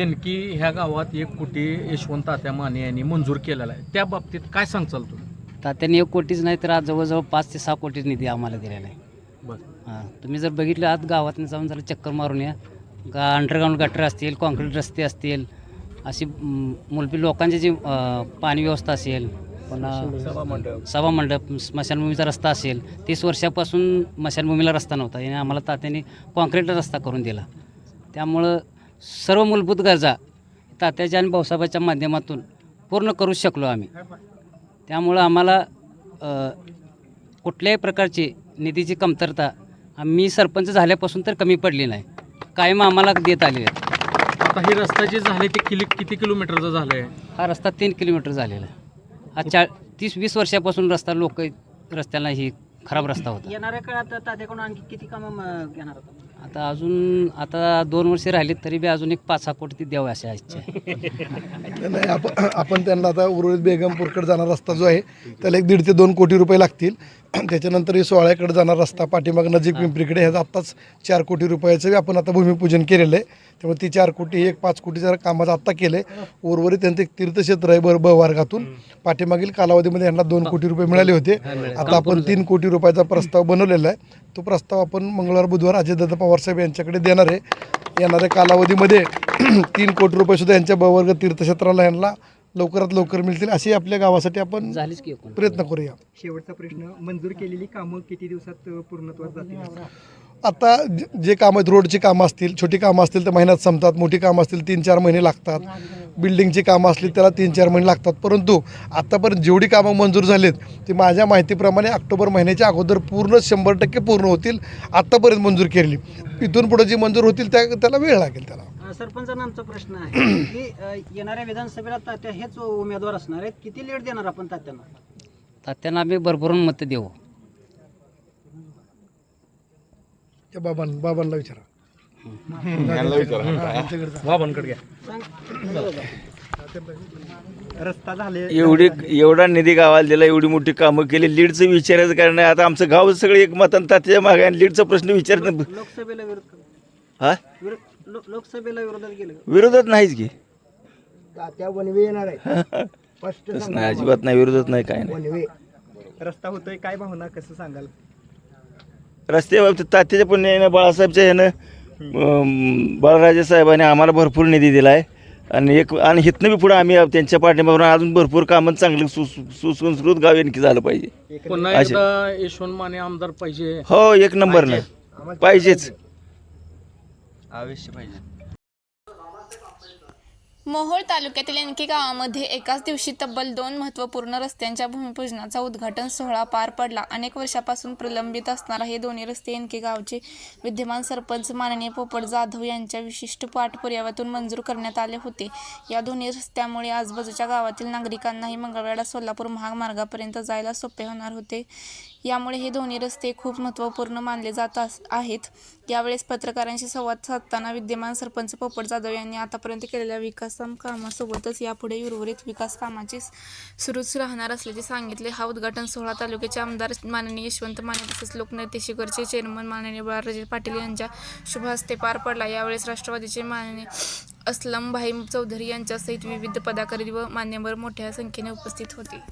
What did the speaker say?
एनकी ह्या गावात एक कोटी यशवंत तात्या माने यांनी मंजूर केलेला आहे. त्या बाबतीत काय सांगचाल तुम्ही? तात्याने एक कोटीच नाही तर आज जवळजवळ पाच ते सहा कोटी निधी आम्हाला दिलेला आहे. बरं. हां तुम्ही जर बघितलं आत गावात जाऊन जरा चक्कर मारून या. गा अंडरग्राऊंड गटर असतील कॉन्क्रीट रस्ते असतील अशी म, मूलभूत लोकांची जी अ, पाणी व्यवस्था असेल पुन्हा सभामंडप स्मशानभूमीचा रस्ता असेल तीस वर्षापासून स्मशानभूमीला रस्ता नव्हता. याने आम्हाला तात्याने कॉन्क्रीटचा रस्ता करून दिला. त्यामुळं सर्व मूलभूत गरजा तात्याच्या आणि भाऊसाहेबाच्या माध्यमातून पूर्ण करू शकलो आम्ही. त्यामुळं आम्हाला कुठल्याही प्रकारची निधीची कमतरता आम्ही सरपंच झाल्यापासून तर कमी पडली नाही. कायम आम्हाला देत आली आहे आता हे रस्ता जे झाले ते किली किती किलोमीटरचा झालं आहे हा रस्ता तीन किलोमीटर झालेला आहे. हा चा तीस वीस वर्षापासून रस्ता लोक रस्त्याला ही खराब रस्ता होता. येणाऱ्या काळात तात्याकडून आणखी किती कामं घेणार होता आता अजून आता दोन वर्षे राहिलीत तरी बी अजून एक पाच सहा कोटी ती द्यावं अशा इच्छा आहे. नाही आपण आपण त्यांना आता उर्वरित बेगमपूरकडे जाणारा रस्ता जो आहे त्याला एक दीड ते दोन कोटी रुपये लागतील. त्याच्यानंतर हे सोहळ्याकडे जाणारा रस्ता पाठीमाग नजीक पिंपरीकडे ह्याचा आत्ताच चार कोटी रुपयाचं बी आपण आता भूमिपूजन केलेलं आहे. त्यामुळे ती चार कोटी हे एक पाच कोटीचं कामाचं आत्ता केलं आहे उर्वरित त्यांचं एक तीर्थक्षेत्र आहे ब ब वर्गातून पाठीमागील कालावधीमध्ये यांना दोन कोटी रुपये मिळाले होते. आता आपण तीन कोटी रुपयाचा प्रस्ताव बनवलेला आहे. तो प्रस्ताव आपण मंगळवार बुधवार अजयदत्त पवार साहेब यांच्याकडे देणार आहे. येणाऱ्या कालावधीमध्ये तीन कोटी रुपये सुद्धा यांच्या बवर्ग तीर्थक्षेत्राला यांना लवकरात लवकर मिळतील. अशी आपल्या गावासाठी आपण प्रयत्न करूया. शेवटचा प्रश्न मंजूर केलेली कामं किती दिवसात पूर्णत्वास जातील? आता जे- जे कामं आहेत रोडची कामं असतील छोटी कामं असतील तर महिन्यात संपतात मोठी कामं असतील तीन चार महिने लागतात. बिल्डिंगची कामं असली त्याला तीन चार महिने लागतात. परंतु आत्तापर्यंत जेवढी कामं मंजूर झालीत ती माझ्या माहितीप्रमाणे ऑक्टोबर महिन्याच्या अगोदर पूर्ण शंभर टक्के पूर्ण होतील आत्तापर्यंत मंजूर केलेली. इथून पुढे जी मंजूर होतील त्या त्याला वेळ लागेल त्याला. सरपंचांना आमचा प्रश्न आहे की येणाऱ्या विधानसभेला तात्या हेच उमेदवार असणार आहेत. किती लीड देणार आपण तात्यांना? तात्यांना आम्ही भरभरून मतं देऊ. त्या बाबां बाबांना विचारा. बाबांकडे घ्या. रस्ता झाले. एवढी एवढा निधी गावाला दिला एवढी मोठी कामं केली लीडचं विचारायचं कारण नाही. आता आमचं गाव सगळं एक मतान तात्याच्या मागे आणि लीडचा प्रश्न विचारणं. लोकसभेला विरोध हा? विरो- लो- लोकसभेला विरोधात गेलं. विरोधात नाहीच की. तात्या वनवे येणार आहे स्पष्ट तसं नाही अजिबात नाही विरोधात नाही काय नाही. वनवे. रस्ता होतोय काय भावना कसं सांगाल? रस्ते बाबतीत तात्याच्या पुण्यानं बाळासाहेबच्या ह्यानं बाळराजे साहेबांनी आम्हाला भरपूर निधी दिला आहे आणि एक आणि हिथनं बी पुढे आम्ही त्यांच्या पाठीमागून अजून भरपूर कामं चांगलं सुसंस्कृत गाव आणखी झालं पाहिजे. पुन्हा असे. एकदा यशवंत माने आमदार पाहिजे. हो एक नंबर ना पाहिजेच. मोहोळ तालुक्यातील एनके गावामध्ये एकाच दिवशी तब्बल दोन महत्त्वपूर्ण रस्त्यांच्या भूमिपूजनाचा उद्घाटन सोहळा पार पडला. अनेक वर्षापासून प्रलंबित असणारा हे दोन्ही रस्ते एनके गावचे विद्यमान सरपंच माननीय पोपट जाधव यांच्या विशिष्ट पाठपुराव्यातून मंजूर करण्यात आले होते. या दोन्ही रस्त्यामुळे आजूबाजूच्या गावातील नागरिकांनाही मंगळवेढा सोलापूर महामार्गापर्यंत जायला सोपे होणार होते. यामुळे हे दोन्ही रस्ते खूप महत्त्वपूर्ण मानले जात अस- आहेत. यावेळेस पत्रकारांशी संवाद साधताना विद्यमान सरपंच पोपट जाधव यांनी आतापर्यंत केलेल्या विकास कामासोबतच यापुढे उर्वरित विकास कामाची सुरूच राहणार असल्याचे सांगितले. हा उद्घाटन सोहळा तालुक्याचे आमदार माननीय यशवंत माने तसेच लोकनेते शिखरचे चेअरमन माननीय बाळराजे पाटील यांच्या शुभ हस्ते पार पडला. यावेळेस राष्ट्रवादीचे माननीय असलम भाई चौधरी यांच्यासहित विविध पदाधिकारी व मान्यवर मोठ्या संख्येने उपस्थित होते.